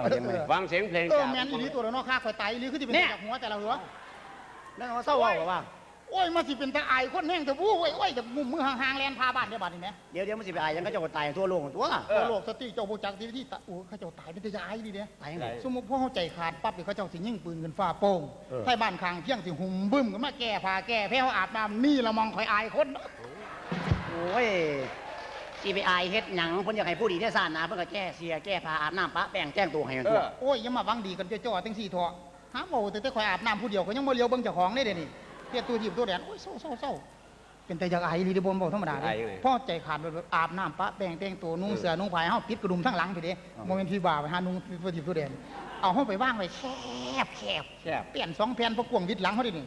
เรายังไม่ฟังเสียงเพลงเออจากแมนอีหลีตัวละเนาะค่าข่อยตายอีหลีคือที่เป็นเนี่ยจากหัวแต่ละหัว นั่นเขาเศร้าเว่าว่า โอ้ยมาสิเป็นตาอายคนแห้งแต่วู้โอ้ยโอ้ยแต่มุมมือห่างๆแลนพาบ้านเนี่ยบาดนี่แหมเดี๋ยวเดี๋ยวมันสิไปอายยังเขาเจะตายทั่วโลกตัวเออ โลกสติเจ้าบ่จักที่ที่ตะโอ้เขาเจ้าตายเป็นตาอายดีเด้ตายยังไง สมมุติพวกเขาใจขาดปั๊บเดี๋ยวเขาเจ้าสิยิงปืนขึ้นฟ้าโป่งเออไทบ้านข้างเที่ยงสิหุ่มบึ้มก็มาแก้ผ้าแก้แพ้เขาอาบน้ำนี่ละมองข่อยอายคนเนาะโอ้ย สิไปอายเฮ็ดหยังเพิ่นอยากให้ผู้ดีได้ซ่านนะเพิ่นก็แก้เสียแก้ผ้าอาบน้ำปะแป้งแจ้งตัวให้มันเอตัวอโอ้ยอยังมาหวังดีกันจ้อๆจังสี่ทอะหาเว้าแต่แต่ข่อยอาบน้ำผู้เดียวก็ยังบ่เลียวเบิ่งเจ้าของได้เด้นี่เฮ็ดตัวหยิบตัวแดนโอ้ยเศร้าเศร้าเศร้าเป็นแต่อยากอายอีหลีเด้บ่บ่ธรรมดาเด้อายยังไงพ่อใจขาดแบบอาบน้ำปะแป้งแต่งตัวนุ่งเสื้อนุ่งผ้าให้เฮาปิดกระดุมทั้งหลังไปเด้บ่แม่นที่บ่าไปหานุ่งตัวหยิบตัวแดนเอาเฮาไปวางไว้แคบแคบแซ่บเปลี่ยนสองแผ่นพอกวงวิดหลังเขาดินี่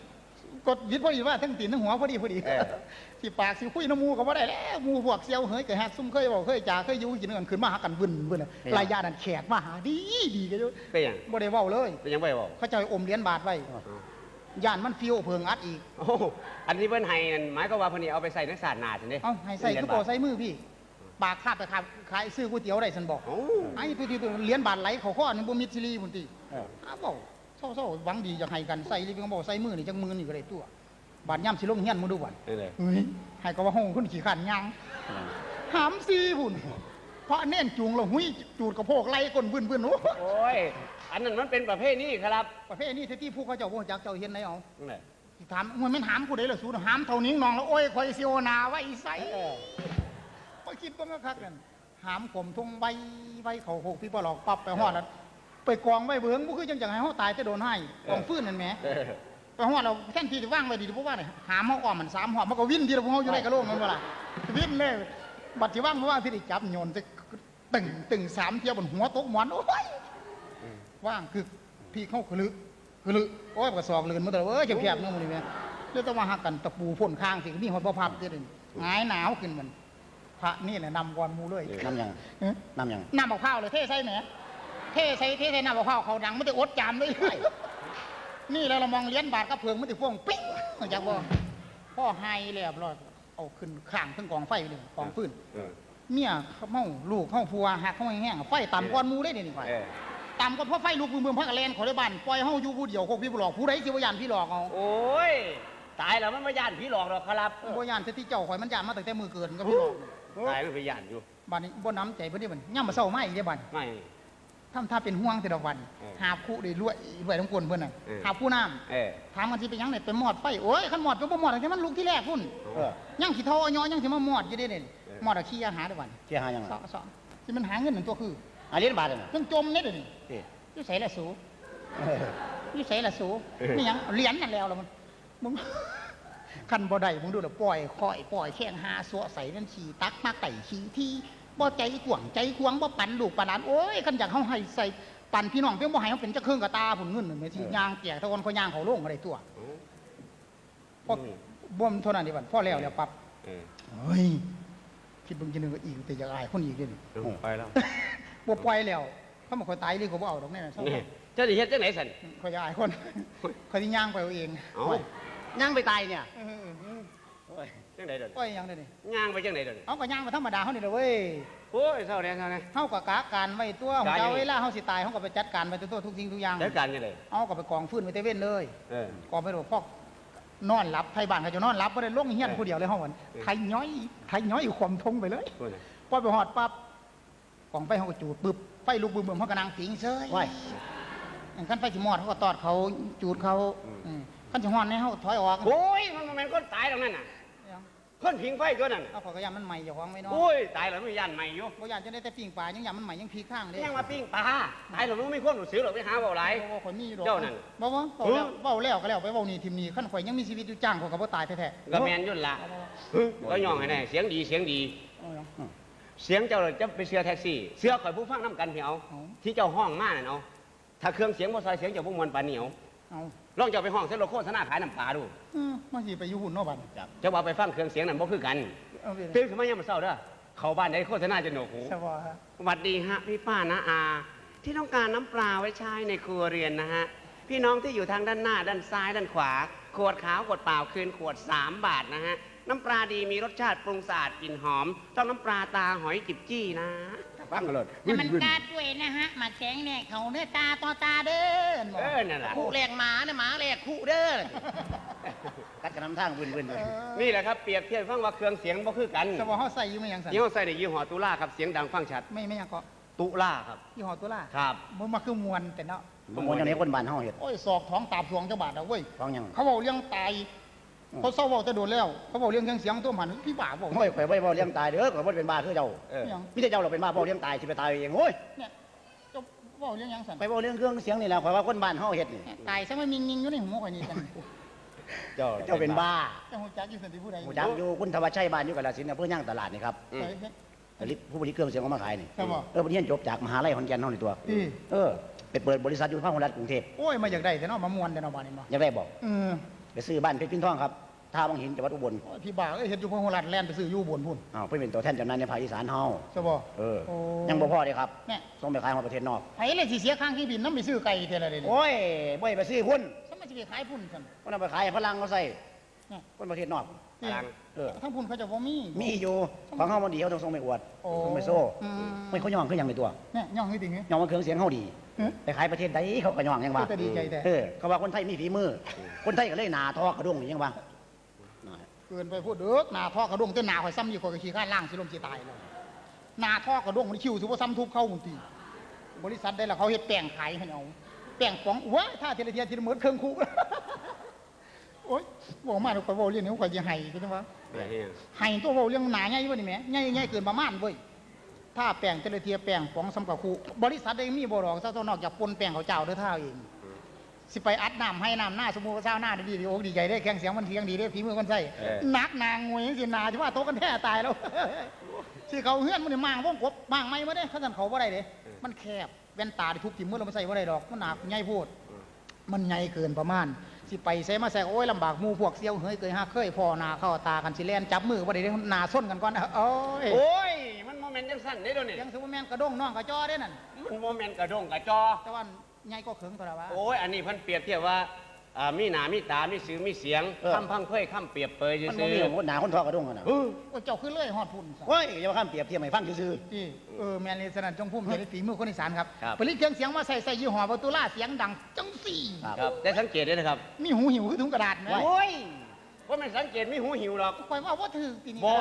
กดวิดพอดีว่าทั้งตีนทั้งหัวพอดีพอดีเออสิปากสิคุยน้ำหมูก็บ่ได้แล้วหมูพวกเซียวเฮ้ยเกิดฮัดซุ่มเคยบอกเคยจ่าเคยอยู่กินกันขึ้นมาหากันบึนบึนน่ะรายญาตินั่นแขกมาหาดีดีกันอยู่เป็นหยังบ่ได้เว้าเลยเป็นหยังไม่บอกเขาเจะอมเหรียญบาทไว้ย่านมันฟิวเพิงอัดอีกโอ้อันนี้เพิ่นให้นั่นหมายก็ว่าเพิ่นนี่เอาไปใส่ในศาสตร์นาจังเด้เอ้าให้ใส่คือบ่ใส่มือพี่ปากคาบไปคาบขายซื้อก๋วยเตี๋ยวได้ฉันบอกโอ้ไอ้ตัวที่ตัวเหรียญบาทไหลเขาข้อนึงบ่มิดซิลีพุ่นติเอออ้า วเว้าเศร้าๆหวังดีอยากให้กันใส่รีบก็บอกใส่มือนี่จังมือนี่ก็ได้ตัวบาดย่ำสิลงเฮียนมึงดูบัดนี่เลยเฮ้ยให้ก็ว่าห้องคนขี่ขันยังหามซีพุ่นเพราะเน่นจูงเราหุยจูดกระโพกไล่ก้นบึ้นบึ้นโอ้โอ้ยอันนั้นมันเป็นประเภทนี้ครับ ประเภทนี้ที่ผู้เขาเจ้าบ่จักเจ้าเห็นไหนเอานั่นแหละสิถามมันมันหามกูได้เหรอสูนหามเท่านิ้งนองแล้วโอ้ยคอยซิโอนาไว้ใส่พอคิดว่าก็คักนั่นหามผมทงใบใบเขาหกพี่ปลอกปับไปหอดแล้ว ไปกองไว้เบื้องบ่คือจังจังให้เฮาตายแต่โดนให้กองฟื้นนั่นแหมเออไปหอดเราแท่นที่จะว่างไว้ดีเพราะว่าเนี่ยหามเฮาอ้อมมันสามหอดมันก็วิ่นที่เราพวกเฮาอยู่ในกระโหลกนั่นบ่ล่ะวิ่นเลยบัดที่ว่างเพราะว่าที่ได้จับโยนจะตึงตึงสามเที่ยวบนหัวตกหมอนโอ้ยว่างคือพี่เขาคือลึกคือลึกโอ้ยกระสอบเลือนมาแต่เอ้ยแคบๆเนาะมันนี่แม่เรื่องต้องมาหักกันตะปูพ่นข้างสินี่หอยบ่พับเด้อนี่หงายหนาวขึ้นมันพระนี่แหละนำก่อนหมูเลยน้ำยังเอ๊ะน้ำยังน้ำมะพร้าวเลยเทใส่แหม เทใส่เทใส่น้ำมะพร้าวเขาดังมันจะอดจามเลยนี่แล้วเรามองเลี้ยนบาทกับเพิงมันจะฟ้องปิ๊งอยากบอกพ่อไฮเรียบร้อยเอาขึ้นข้างขึ้นกองไฟไปเลยกองฟืนเออเมียเขาเมาลูกเขาพัวหักเขาแห้งๆไฟต่ำก้อนหมูได้เดี๋ยวนี้เออต่ำก้อนเพราะไฟลูกมือมือพักกระเลนเขอได้บ้านปล่อยเฮาอยู่ผู้เดียวคกพี่บุหลอกผู้ใดสิว่ายานพี่หลอกเอาโอ้ยตายแล้วมันไม่ย่านผีหลอกหรอกครับบ่ยานแต่ที่เจ้าข่อยมันยานมาตั้งแต่มือเกิดก็พี่หลอกตายมันไปย่านอยู่บ้านนี้บ่น้ำใจเพิ่นนี่มันย่ำมาเศร้ามาอีกเด้บ้านไม่ ทำท่าเป็นห่วงแต่ละวัน เออหาคู่ได้รวยรวยทั้งคนเพื่อนน่ะเออ หาคู่น้เออำถามกันที่ไปยังไหนไปมอดไฟโอ้ยขันมอดก็บ่มอดแต่มันลุกที่แรกพุ่นเออ ยังขี้เท่าอ้อยยังสิมามอดอยู่ได้เด่นเออมอดอะขี้อาหารได้วันเที่ยหายังสอสอที่มันหาเงินหนึ่งตัวคืออาเลียนบาทเลยนะเรื่องจมเนี่ยเดี๋ยวนี้ที่อยู่ใส่ละสูเอออยู่ใส่ละสูเออ นี่ยังเหรียญนั่นแล้วละมันมึง คันบ่ได้มึงดูเด้อปล่อยคอยปล่อยแข้งหาสัวใส่นั่นขี่ตักมาไก่ขี่ที่ บ่ใจกวางใจควงบ่ปันลูกปานนั้นโอ้ยคันอยากเฮาให้ใส่ปันพี่น้องเพียงบ่ให้เฮาเป็นจักเครื่องกับตาผุนเงินนั่นแม่สิย่างแจกตะวันเขาย่างเขาโลงอะไรตัวโอ้พอบ่มเท่านั้นดิบัดพอแล้วแล้วปั๊บเออเฮ้ยคิดเบิ่งจังนึงก็อีกแต่อยากอายคนอีกเด้นี่เอาไปแล้วบ่ปล่อยแล้วเขามาคอยตายเลยก็บ่เอาดอกแน่ๆเศร้านี่เจ้าดิเฮ็ดจังไหนสันคอยอยากอายคนคอยสิย่างไปเอาเองเอ้าย่างไปตายเนี่ย เออเออ โอ้ย จังไหนเดี๋ยวนี้ปล่อยหยังเด้อนี่ย่างไปจังไหนเดี๋ยวนี้เอาก็ย่างไปธรรมดาเฮานี่แหละเว้ยโอ้ยเศร้าแน่เศร้าแน่ เฮาก็กะการไว้ตัวกะเจ้ายังไงเวลาเฮาสิตายเฮาก็ไปจัดการไว้ตัวทุกสิ่งทุกอย่างจัดการยังไงเอาก็ไปกองฟืนไว้แต่เว้นเลยเออ กองไปโดดพอกนอนหลับไทยบ้านเขาจะนอนหลับบ่ได้ลงเฮียนผู้เดียวเลยเฮาหั่นเออ ไทยย้อยไทยย้อยความทงไปเลยพูดน่ะพอไปหอดปั๊บกองไฟเขาก็จูดปึ๊บไฟลุกบึ้มบึ้มเขาก็นางผิงเซยว้ายอย่างขั้นไฟสิมอดเขาก็ตอดเขาจูดเขาอืมขั้นสิฮอนให้เขาถอยออก โอ้ยมันบ่แมันคนตายตรงนั้นน่ะ คนผิงไฟตัวนั้นน่ะเอาขอกระยามันใหม่อย่าควางไว้เนาะโอ้ยตายแล้วไม่ย่านใหม่อยู่บ่อยากจะได้แต่ปิ่งปลายังยามันใหม่ยังพีข้างเด้ยังมาปิ้งปลาตายแล้วมันไม่ควรหนูซื้อหรอกไปหาเบาไหลบ่ข่อยมีอยู่ดอกเจ้านั่น บ่บ่เว้าแล้วเว้าแล้วก็แล้วไปเว้านี่ทิมนี่ขั้นข่อยยังมีชีวิตอยู่จ้างข่อยก็บ่ตายแท้ๆก็แมนยุ่นละเอาบ่ฮึก็ย่องให้แน่เสียงดีเสียงดี เอาเนาะเสียงเจ้าจะไปเสือแท็กซี่ เสือข่อยผู้ฟังน้ำกันเหี่ยวเอา ที่เจ้าห้องมาน่ะเอาถ้าเครื่องเสียงบ่ซอยเสียงเจ้าผู้มวลปานเหนียว เอา ลองเจ้าไปห้องเส้นโลโฆษณาขายน้ำปลาดูเออมาสิไปอยู่หุ่นเนาะบัดเจ้าว่าไปฟังเครื่องเสียงนั่นบ่คือกันเอาไปเลยตื่นขึ้นมายังมื้อเช้าเด้อเข้าบ้านได้โฆษณาจะหนวกหู สวัสดีฮะสวัสดีฮะพี่ป้านะอา ที่ต้องการน้ำปลาไว้ใช้ในครัวเรือนนะฮะ พี่น้องที่อยู่ทางด้านหน้าด้านซ้ายด้านขวา ขวดขาวขวดเปล่าคืนขวด 3 บาทนะฮะ น้ำปลาดีมีรสชาติปรุงสะอาดกลิ่นหอม ต้องน้ำปลาตาหอยจิบจี้นะครับ ฟังกันเลยแต่มันกาดด้วยนะฮะหมาแข็งเนี่ยเขาเนื้อตาต่อตาเด้อเออนั่นแหละคู่แรกหมาเนี่ยหมาแรกคู่เด้อกัดกันน้ำทางวินวินเลยนี่แหละครับเปรียบเทียบฟังว่าเครื่องเสียงบ่คือกันจะบอกเขาใส่อยี่ไม่ยังสั่นยี่ห้อใส่ในยี่ห้อตุลาครับเสียงดังฟังชัดไม่ไม่ยังก็ตุลาครับยี่ห้อตัวล่าครับมันมาคือมวนแต่เนาะบางคนอย่างนี้คนบ้านเฮาเฮ็ดโอ้ยสอกท้องตาบสวงเจ้าบาทเอาเว้ยฟังหยังเขาบอกเรื่องตายอืม เขาเศร้าบอกจะโดนแล้ว เขาบอกเรื่องเครื่องเสียงตัวมันพี่บ่าบอกโอ้ยข่อยบ่ได้เว้าเลี้ยงตายเด้อข่อยบ่ได้เป็นบ้าคือเจ้าเออยังมีแต่เจ้าเราเป็นบ้าเว้าเลี้ยงตายสิไปตายเองโอ้ยเนี่ยเจ้าบอกเรื่องหยังสั่นไปเว้าเรื่องเครื่องเสียงนี่แหละข่อยว่าคนบ้านเฮาเฮ็ดนี่เนี่ยตายซะไม่มีงิงอยู่ในหัวข่อยนี่กันเจ้าเจ้าเป็นบ้าเจ้าหูจักอยู่สันติผู้ใดผู้จักอยู่คุณธวัชชัยบ้านอยู่กาฬสินธุ์อำเภอย่างตลาดนี่ครับอืมเฮ้ยเฮ้ยผลิตผู้ผลิตเครื่องเสียงเอามาขายนี่ครับบ่เออเพิ่นเรียนจบจากมหาลัยขอนแก่นเฮานี่ตัวที่เออไปเปิดบริษัทอยู่ภาครัฐกรุงเทพโอ้ยมาอยากได้แต่เนาะมามวนแต่เนาะบ้านนี้บ่อยากได้บอก เออ ไปซื้อบ้านเพชรพินทองครับท่าบางหินจังหวัดอุบลโอ้ยพี่บ่าเอ้ยเฮ็ดอยู่พงรัดแล่นไปซื้ออยู่อุบนพุ่นอ้าวเพิ่นเป็นตัวแทนจำหน่ายในภาคอีสานเฮาใช่บ่เออ โอ้ยังบ่พอเลยครับเนี่ยส่งไปขายมาประเทศนอก ไผเลยสิเสียค่างที่บินนำไปซื้อไก่เท่าไรเด้นี่โอ้ยบ่ให้ไปซื้อพุ่นสมัยสิไปขายพุ่นกันคนเอาไปขายให้ฝรั่งเขาใส่เนี่ยคนประเทศนอก พลังเออ ทั้งพุ่นเขาจะบ่มี มีอยู่ของเฮามันดีเขาต้องส่งไปอวดโอ้ ส่งไปโซ่อืมไม่เขาย่องคือหยังในตัวเนี่ยย่องคือติงย่องว่าเครื่องเสียงเฮาดีเฮ้ยไปขายประเทศใดเขาก็ย่องยังว่าก็จะดีใจแต่ เออเขาว่าคนไทยมีฝีมือ คนไทยก็เลยหนาทอกระด้งอย่างว่าน่ะเกินไปพูดเด้อหน้าท่อกระด้งเต้นหน้าข่อยซ้ำอยู่ข่อยก็ขี้ข้านล่างสิลมสิตายเลยหน้าท่อกระด้งมันคิวสิบ่ซ้ำทุบเข้าหุ่นตีบริษัทได้ละเขาเฮ็ดแป้งขายให้เอาแป้งป๋องว้าถ้าเทเลเทียทีละหมื่นเครื่องคุก โอ๊ยบอกมาเดี๋ยวข่อยบอกเรื่องนี้ข่อยจะให้ก็จังว่าอะไรเนี่ยให้ตัวบอกเรื่องหนาใหญ่บ่นี่แหมใหญ่ใหญ่เกินประมาณเว้ยถ้าแป้งเทเลเทียแป้งป๋องสำกับคุบริษัทได้มีบ่ดอกซะตัวนอกจากปนแป้งเขาเจ้าเด้อเท่าเองสิไปอัดน้ำให้น้ำหน้าสมมุติว่าเช้าหน้าดีดีโอ้ดีใจได้แข่งเสียงมันเทียงดีได้ฝีมือคนใส่เออนักนางงวยสินาที่ว่าโตะกันแท้ตายแล้วสิเขาเฮือนมันนี่มางวงกบมางไม่มาได้เขาสั่นเขาบ่ได้เด้มันแคบแว่นตาที่ทุบทิ่มมือเราไม่ใส่บ่ได้ดอกมันหนักใหญ่โพดมันใหญ่เกินประมาณ สิไปใส่มาใส่โอ้ยลำบากหมู่พวกเซี่ยวเฮ้ยเคยหักเคยพอหนาเข้าตากันสิแล่นจับมือบ่ได้เด้หนาส้นกันก่อนโอ้ยโอ้ยมันโมเมนต์จังสั้นเด้อเดี๋ยวนี้ยังซูเปอร์แมนกระด้งน้องกระจอได้นั่นมันโมเมนต์กระดงกระจอแต่ว่าใหญ่ก็เขิงตัวละวะโอ้ยอันนี้เพิ่นเปรียบเทียบว่า อ่ามีหนามีตามีสื่อมีเสียงคำพังเพ่ยคำเปรียบเปรยมันบ่ซื่มีอคนหนาคนทอกระด้งกันน่ะๆเออโอ้ยเจ้าขึ้นเลยฮอดพุ่นซะ โอ้ยอย่ามาข้ามเปรียบเทียบให้ฟังซื่อที่เออแมนเลสนันจงพุ่มใจในฝีมือคนอีสานครับครับ ผลิตเครื่องเสียงมาใส่ใส่ยี่ห้อประตูล่าเสียงดังจังสี่ๆครับครับได้สังเกตด้วยนะครับมีหูหิวคือถุงกระดาษไหมโอ้ยว่ามันสังเกตมีหูหิวหรอกคอยว่าว่าถือตีนี้บอ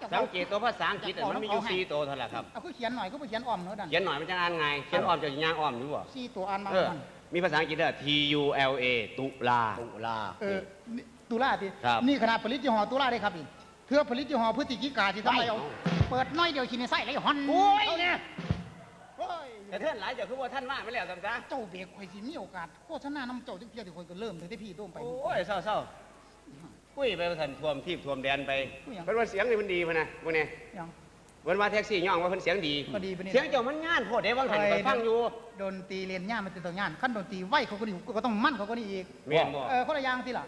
จ้าสังเกตตัวภาษาอังกฤษอะมันมีอยู่สี่ตัวเท่านั้นแหละครับ เอาคือเขียนหน่อยก็ไปเขียนอ่อมเนอะดันเขียนหน่อยมันจะอ่านไงเขียนอ้อมจะย่างอ้อมรู้บ่สี่ตัวอ่านมาเออดัน มีภาษาอังกฤษด้วย T U L A ตุลา ตุลา เออนี่ตุลาทีครับ นี่ขนาดผลิตยี่ห้อตุลาได้ครับอีกเพื่อผลิตยี่ห้อพฤศจิกาที่ทำไมเอาไปเปิดน้อยเดียวชิ้นในไส้ไรฮอนโอ้ยเนี่ยโอ้ยแต่เท่านหลายเจ้าคือว่าท่านว่าไม่แล้วสัมจ้าเจ้าเบรกข่อยสิมีโอกาสโฆษณาน้ำเจ้าจังเพียที่ข่อยก็เริ่มตั้งแต่พี่ต้มไป โอ้ยเศร้าเศร้าคุยไปว่าท่านท่วมทีบท่วมแดนไปคุยหยัง เพิ่นว่าเสียงนี่มันดีพุ่นนะพวกนี้ยัง เพิ่นว่าแท็กซี่ย่องว่าเพิ่นเสียงดีก็ดีปะเนี่ย เสียงเจ้ามันงานโพดเด้บางท่านไปฟังอยู่ดนตรีเรียนง่ายมันจะต้องงานขั้นดนตรีไหวเขาก็ดีก็ต้องมั่นเขาก็นี่อีกแม่นบ่ เออคนละอย่างสิล่ะ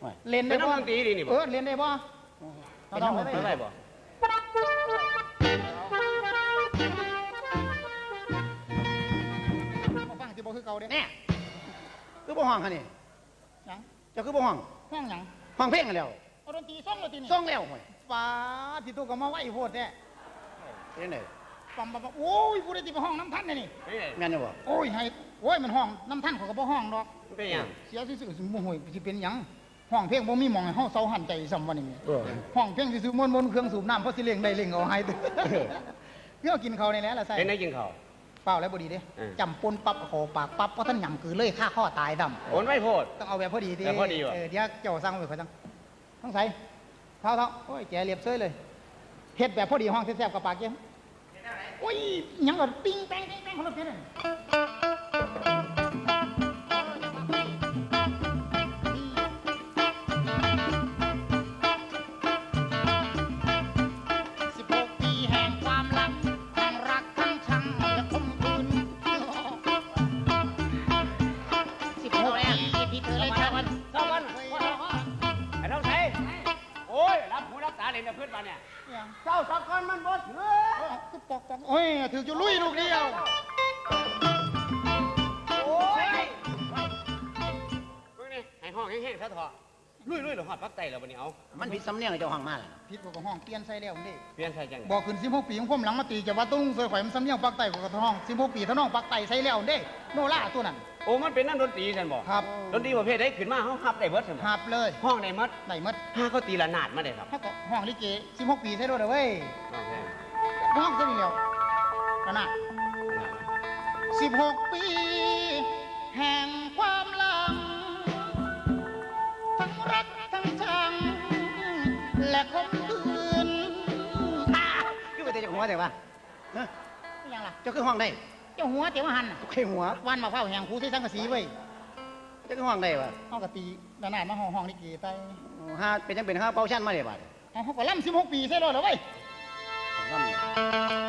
โอ้ยเล่นเป็ได้นบ่นักดนตรีดีนี่บ่ เออเล่นได้บ่เป็นน้องเอาเลเอายได้บ่มาฟังที่บ่คือเก่าเด้แน่คือบ่ห้องคันนี่หยังเจ้าคือบ่ห้องห้องหยังห้องเพลงกันแล้วเอาดนตรีซ่องเลยทีนี่ซ่องแล้วห่วยฟ้าที่ตัวก็มาไหวโพดแท้เป็ นไงปั๊มปั๊มปั๊มโอ้ยผู้ใดที่มาห้องน้ำท่านเนี่ยนี่นี่แม่นอยู่บ่โอ้ยให้โอ้ยมันห้องน้ำท่านเขาก็บ่ห้องดอกมันเป็นหยังเสียซื่อๆสิบ่ห่วยสิเป็นหยังห้องเพลงบ่มีหม่องให้เฮาเซาหันใจซ้ำวันนี้เออห้องเพลงซื่อๆมวนๆเครื่องสูบน้ำเพราะสิเล่งได้เล่งเอาให้เด้อเพื่อกินเขาวในแหล้วล่ะใส่เป็นได้กินข้าว เปล่าแล้วบดีเด้เออ จำปนปั๊บโขปากปั๊บเพราะท่านหยำคือเลยฆ่าข้อตายดโอนไว้โพดำต้องเอาแบบพอดีทีแบบพอดีว่ะ เออเดี๋ยวเจ้าสร้างไว้ค่อยตั้งต้องใส่เท้าเท้าโอ้ยแกเรียบเซ้ยเลยเฮ็ดแบบพอดีห้องแซ่บๆกับปากเกี้ย โอ้ยยังก็ปิ้งแป้งแป้งแป้งของเราเพี้ยน ห้ห้องแห้งๆซะเถอะลุยลุยเหรอฮอดปักไตแล้วบัดนี้เอามันผิดสำเนียงไอ้เจ้าห้องมาล่ะผิดกว่าห้องเปลี่ยนใส่แล้วนี่เปลี่ยนใส่จังได๋บอกขึ้น16ปีของผมหลังมาตีจะว่าตุ้งซอยข่อยมันสำเนียงปักไตกว่าท้อง16ปีถ้าน้องปักไตใส่แล้วเด้โนล่าตัวนั้นโอ้มันเป็นน้ำดนตรีซั่นบ่ครับดนตรีประเภทใดขึ้นมาเฮาฮับได้เบิดซั่นบ่หับเลย ห้องได้หมดไหนหมดถ้าเขาตีละนาดมาได้ครับเขาก็ห้องลิเก16ปีใส่ด้วยเด้อเว้ยโอเคห้องซะนี่แล้วนั่นน่ะ16ปี แห่งความ แต่เจ้าหัวแต่ว่าฮะไม่ยังล่ะ เจ้าคือห้องได้เจ้าหัวเจ้าหันน่ะใครหัววันมาเฝ้าแห่งครูที่สังกะสีไว้ยเจ้าคือห้องได้วะห้องกะตีนานาดมาห้องห้องลิเกไปห้าเป็นจังเป็นห้าเป้าชั้นมาเลยบาดเอาเขาก็ล่ำ16 ปีใช่เลยเหรอเว้ย ของน้ำ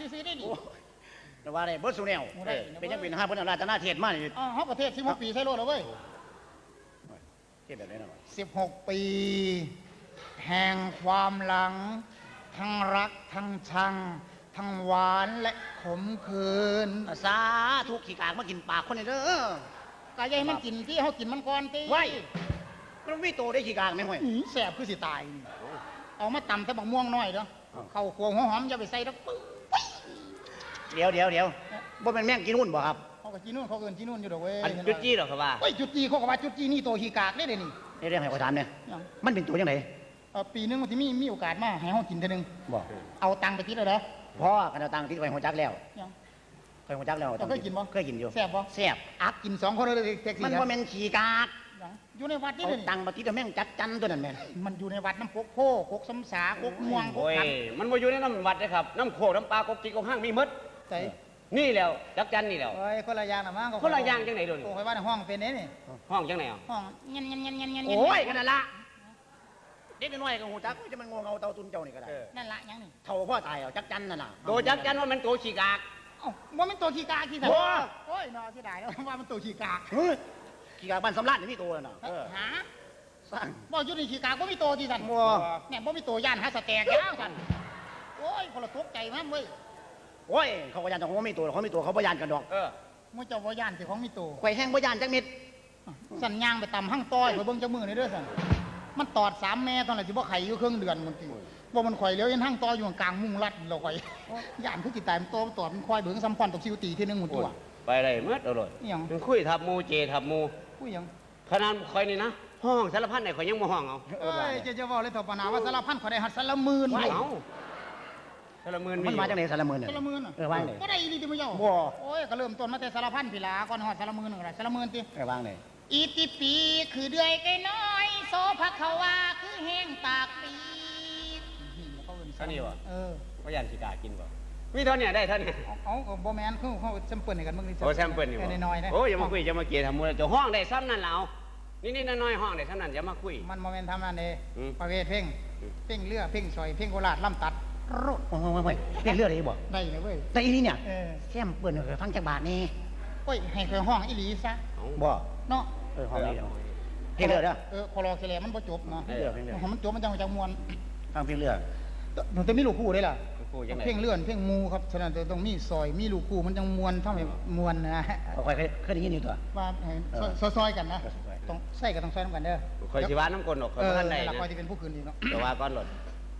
ซื้อๆได้ดิโอ้ยแต่ว่าได้เบิร์ดสูแนวโอ้ได้เป็นจังเป็นห้าพุทธราชนาเทศมานี่อ๋อเขาประเทศ16ปีใช่เลยเหรอเว้ยเทศแบบนี้นะวะ16ปี แห่งความหลัง ทั้งรักทั้งชัง ทั้งหวานและขมขื่นอาสาทุกขี้กากมากินปากคนนี้เด้อกายายมันกินที่เขากินมันก่อนตีไว้มันมีโตได้ขี้กากไหมห่วยหือแสบคือสิตายนี่เอามาตำแต่บักม่วงน้อยเด้อเข้าครัวหัวหอมอย่าไปใส่ดอกปึ๊บ เดี๋ยวเดี๋ยวเดี๋ยวบ่เป็นแม่งกินหุ่นบ่ครับเขาก็จีนู่นเขาเกินจีนู่นอยู่ดอกเว้ยอันจุดจี้เหรอครับว่าเฮ้ยจุดจีเขาก็ว่าจุดจีนี่ตัวขี้กากได้เลยนี่นี่เรื่องให้ขอถามเนี่ยยังมันเป็นตัวยังไงเอ่อปีหนึงมันที่มีมีโอกาสมาให้ห้องกินเทีนึงบอกเอาตังค์ไปคิดเลยเด้อพ่อกันเอาตังค์ที่ไปหัวจักแล้วยังไปหัวจักแล้วเจ้าเคยกินบ่เคยกินอยู่แซ่บบ่แซ่บอักกินสองคนเลยแท็กซี่มันครับบ่แม่นขี้กากยังอยู่ในวัดนี่เอาเลยนี่ตังค์มาที่เดียวแม่งจัดจันตัวนั้นแม่นมันอยู่ในวัดน้ำปกโพกกสำสากกม่วงกกโอ้ยขันมันบ่อยู่ในน้ำวัดเลยครับน้ำโคกน้ำปลากบจิกกบห้างมีหมด ใส่นี่แล้วจักจันนี่แล้วโอ้ยคนละอย่างนะมั้งก็คนละอย่างจังไหนโดนโอ้ยว่าในห้องเป็นเด้นี่ห้องจังไหนอะห้องเงี้ยเงี้ยเงี้ยเงี้ยเงี้ยโอ้ยกันนั่นละเด็กน้อยกับหัวจักจะมันงงเอาเตาตุนเจ้านี่ก็ได้นั่นละยังนี่เท่าพ่อตายเอาจักจันนั่นน่ะโตจักจันว่ามันโตขี้กากเอ้าว่ามันตัวขี้กาขี้สัตโอ้ว์โอ้ยนอที่ได้แล้วว่ามันตัวขี้กาเฮ้ยขี้กากบ้านสำลัดนี่มีตัวแล้วน่ะเออหาสร้างบ่อยู่ในขี้กาก็มีตัวที่สันมัวเนี่ยบ่มีตัวย่านหาสแตกยาวสันโอ้ยคนละตกใจมั้งเว้ย โอ้ยเขาก็ยานแต่เขาไม่มีตัวเขามีตัวเขาบ่ยานกันดอกเออมึงเจ้าบ่ย่านสิของมีตัวไข่แห้งบ่ยานจักเม็ดสันย่างไปตำหั่งต้อยไปเบิ่งเจ้ามือนี่เด้อสันมันตอดสามแม่ตอนไหนสิบ่ไข่อยู่ครึ่งเดือนมันติว่ามันข่อยแล้วยันหั่งต้อยอยู่กลางมุงรัดเราข่อยย่านคือจิตายมันโตมันตอดมันควายเบิ่งซ้ำพอนตกซิวตีทีนึงหมดตัวไปได้หมดเอาเลยอิหยังมันคุยทับหมูเจทับหมูผู้หยังขนาดคอยนี่นะห้องสารพัดไหนคอยยังมาห้องเอาเอ้ยเจะจะบอกเลยเถอะปะนาว่าสารพันข่อยได้หัดสารหมื่นเอา สารหมื่นมันมาจากไหนสารเมือนเนี่ยสารหมื่นน่ะเออว่างเลยก็ได้อีหลีติมื้อเจ้าบ่โอ้ยก็เริ่มต้นมาแต่สารพันพี่ลาก่อนฮอดสารหมื่นนึงก็ได้สารหมื่นติเออว่างเลยอีติปีคือเดือยไก่น้อยโซภควาคือแห้งตากปีอันนี้วะเออก็ยันขี้กากินบ่มีเท่าเนี้ได้เท่านี้เอาเอาเอาบ่แม่นคือเขาแซมเปิลให้กันมึงนี่โอ้แซมเปิลอยู่แค่น้อยๆนะโอ้ยอย่ามาคุยอย่ามาเกลียทำมูลจะห้องได้ซ้ำนั่นแล้วนี่นี่น้อยๆห้องได้ซ้ำนั่นอย่ามาคุย มันบ่แม่นทำนั่นเด้อืมประเภทเพลงอืมเพลงเรือเพลงซอยเพลงโคราชลำตัด โรดโอ้ยโอ้ยโอ้ยเรียกเรื่องอะไรบ่ได้เลยเว้ยแต่อีนี่เนี่ยเออแซมเปิ้นเคยฟังจากบาทนี่โอ้ยให้เคยห้องอีหลีซะเอาบ่เนาะเออห้องนี้เดี๋ยวเพลงเรือเด้อเออคอรอเคแลมันบ่จบเนาะเพลงเรือเพลงเรือมันจบมันจังจังมวนฟังเพลงเรือมันจะมีลูกคู่ได้ล่ะคุยยังไงเพลงเลื่อนเพลงมูครับฉะนั้นต้องมีซอยมีลูกคู่มันจังมวนเท่าไหร่มวนนะเอาค่อยๆเคยได้ยินอยู่ตัวว่าให้เออซอยซอยๆกันนะซอยๆต้องใส่กันต้องซอยน้ำกันเด้อคอยสิว่าน้ำกลนออกคอยเออบ่ทันได้แล้วนะคอยที่เป็นผู้คืนดีเนาะแต่ว่าก้อนหล่น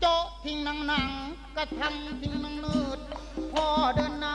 โจะทิ้งนางนางกระทำทิ้งนางนิดพ่อเดินหน้า